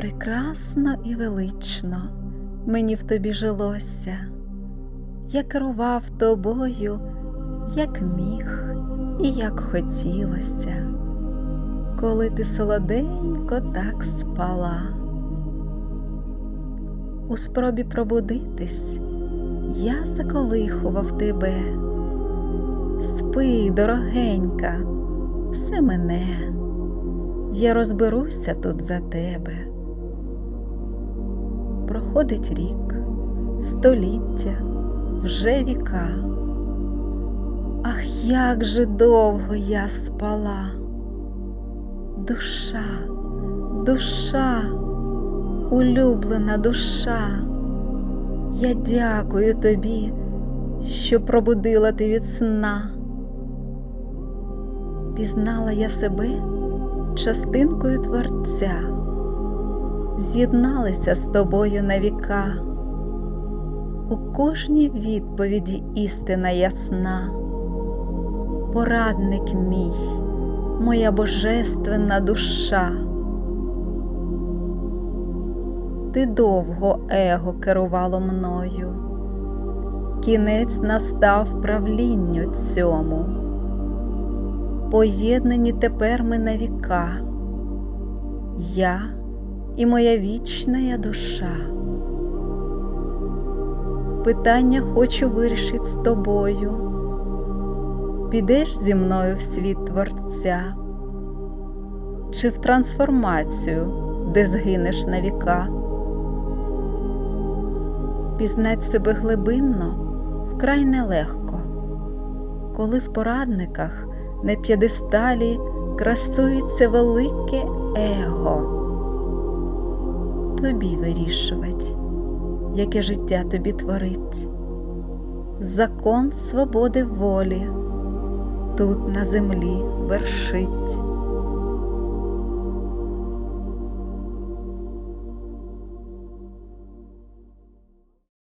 Прекрасно і велично мені в тобі жилося, я керував тобою, як міг і як хотілося, коли ти солоденько так спала. У спробі пробудитись я заколихував тебе. Спи, дорогенька, все мене, я розберуся тут за тебе. Проходить рік, століття, вже віка. Ах, як же довго я спала. Душа, душа, улюблена душа, я дякую тобі, що пробудила ти від сна. Пізнала я себе частинкою Творця, з'єдналася з тобою на віка. У кожній відповіді істина ясна, порадник мій, моя божественна душа. Ти довго его керувало мною, кінець настав правлінню цьому. Поєднані тепер ми на віка, я і моя вічна душа. Питання хочу вирішить з тобою. Підеш зі мною в світ Творця, чи в трансформацію, де згинеш на віка? Пізнать себе глибинно вкрай нелегко, коли в порадниках на п'єдесталі красується велике его. Тобі вирішувать, яке життя тобі творить, закон свободи волі тут на землі вершить.